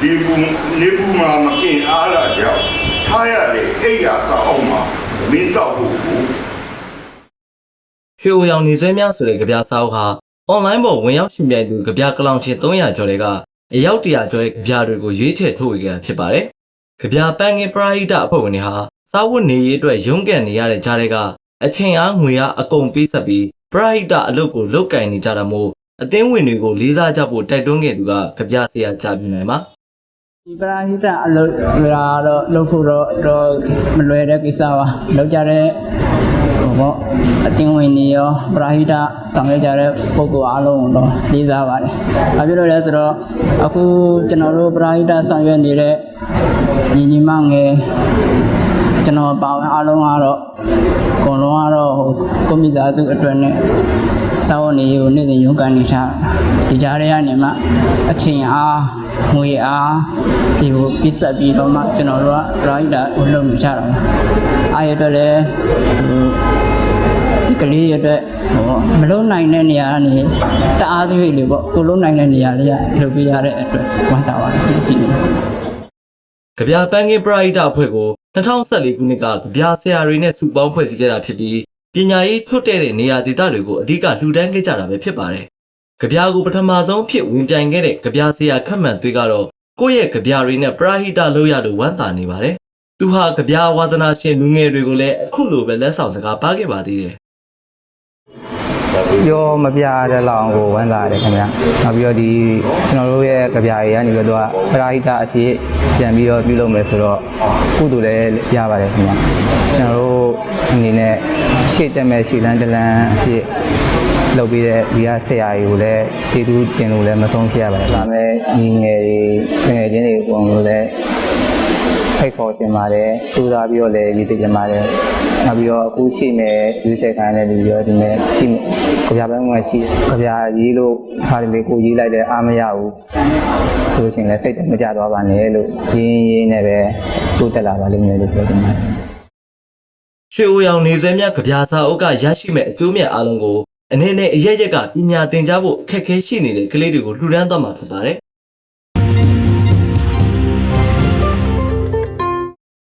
ဒီဘူးနေဘူးမှာမกินအားလာကြောင့်ထားရလေအိယာတောက်အောင်မှာမင်းတောက်ဖို့ကိုရွှေအိုရောင်နေဆွဲများဆိုတဲ့ကြပြစာအုပ်ဟာအွန်လိုင်းပေါ်ဝင်ရောက်ရှင်ပြိုင်သူကြပြကလောင်ရှင်300ကျော်တွေကအယောက်100ကျော်ရဲ့ကြပြတွေကိုရွေးချယ်ထုတ်ဝေခဲ့တာဖြစ်ပါတယ်။ကြပြပန်းငင်ပရာဟိတအဖွဲ့ဝင်တွေဟာစာဝတ်နေရေးအတွက်ရုန်းကန်နေရတဲ့ကြားတွေကအချိန်အားငွေအားအကုန်ပေးဆက်ပြီးပရာဟိတအလုပ်ကိုလုပ်ကင်နေကြတာမို့ အသင်းဝင်တွေကိုလေးစားကြဖို့တိုက်တွန်းခဲ့သူကကြပြဆရာကြပြနိုင်ပါဒီပရာဟိတအလုပ်ရာတော့လုပ်ဖို့တော့တော့မလွယ်တဲ့ကိစ္စပါလုပ်ကြတဲ့ဟိုပေါ့အတင်းဝင်နေရောပရာဟိတဆောင်ရွက်ကြတဲ့ပုဂ္ဂိုလ်အားလုံးကိုတော့လေးစားပါတယ်။ဘာဖြစ်လို့လဲဆိုတော့အခုကျွန်တော်တို့ပရာဟိတဆောင်ရွက်နေတဲ့ညီညီမငယ်ကျွန်တော်ပါဝင်အားလုံးကတော့အကုန်လုံးကတော့ဟို ကွန်ပျူတာစုအတွက်နဲ့စောင့်နေကိုနေ့စဉ်ရုန်းကန်နေထားဒီကြားထဲကနေမှအချိန်အားငွေအားဒီကိုပြစ်ဆက်ပြီးတော့မှကျွန်တော်တို့က rider ကိုလုပ်နေကြတာပါအားရတော့လည်းဟိုဒီကလေးရတဲ့ဟိုမလုံးနိုင်တဲ့နေရာကနေတအားသွေးလေးပေါ့ကိုလုံးနိုင်တဲ့နေရာလေးကလုပ်ပြရတဲ့အတွက်ဝမ်းသာပါတယ်ကြည့်နေ။ကြပြပန်းငင်ပရာဟိတအဖွဲ့ကို2014ခုနှစ်ကကြပြဆရာတွေနဲ့စုပေါင်းဖွဲ့စည်းခဲ့တာဖြစ်ပြီး ပညာရေးထွတ်တဲ့တဲ့နေရာဒေသတွေကိုအဓိကလှူဒန်းခဲ့ကြတာပဲဖြစ်ပါတယ်။ကြပြကိုပထမဆုံးဖြစ်ဝင်ပြိုင်ခဲ့တဲ့ကြပြဆရာခက်မှန်သွေးကတော့ကိုယ့်ရဲ့ကြပြတွေနဲ့ပရာဟိတလုပ်ရလို့ဝမ်းသာနေပါတယ်။သူဟာကြပြဝါသနာရှင်လူငယ်တွေကိုလည်းအခုလိုပဲလက်ဆောင်စကားပါခဲ့ပါသေးတယ်။ပြောမပြတဲ့လောက်ကိုဝမ်းသာရတယ်ခင်ဗျာနောက်ပြီးတော့ဒီကျွန်တော်တို့ရဲ့ကြပြာတွေကနေပြီးတော့ပရာဟိတအဖြစ်ပြန်ပြီးတော့ပြုလုပ်မယ်ဆိုတော့ကုသိုလ်လည်းရပါတယ်ခင်ဗျာကျွန်တော်တို့အနေနဲ့ ရှေ့တက်မဲ့ရှေ့လန်းတလန်းအဖြစ်လုပ်ပြီးတဲ့ဒီကဆရာကြီးကိုလည်းကျေးဇူးတင်လို့လည်းမဆုံးဖြတ်ရပါတယ်ဒါမဲ့ညီငယ်တွေငယ်ချင်းတွေအကုန်လုံးလည်းဖိတ်ခေါ်ခြင်းပါတယ်စူးစမ်းပြီးတော့လည်းရည်တည်ခြင်းပါတယ်နောက်ပြီးတော့အခုရှိနေရွေးချယ်ခိုင်းတဲ့လူတွေဒီမဲ့ရှိကြပြပန်းငွေရှိကြပြရေးလို့ခါလေးကိုရေးလိုက်တဲ့အားမရဘူးဆိုလို့ရှိရင်လည်းစိတ်တမကြသွားပါနဲ့လို့ရင်းရင်းနဲ့ပဲတိုးတက်လာပါလိမ့်မယ်လို့ပြောချင်ပါတယ် ရွှေအိုရောင်နေစဲမြကြပြာစာအုပ်ကရရှိမဲ့အကျိုးမြတ်အလုံးကိုအနေနဲ့အရက်ရက်ကပညာသင်ကြားဖို့အခက်အခဲရှိနေတဲ့ကလေးတွေကိုလှူဒန်းသွားမှာဖြစ်ပါတယ်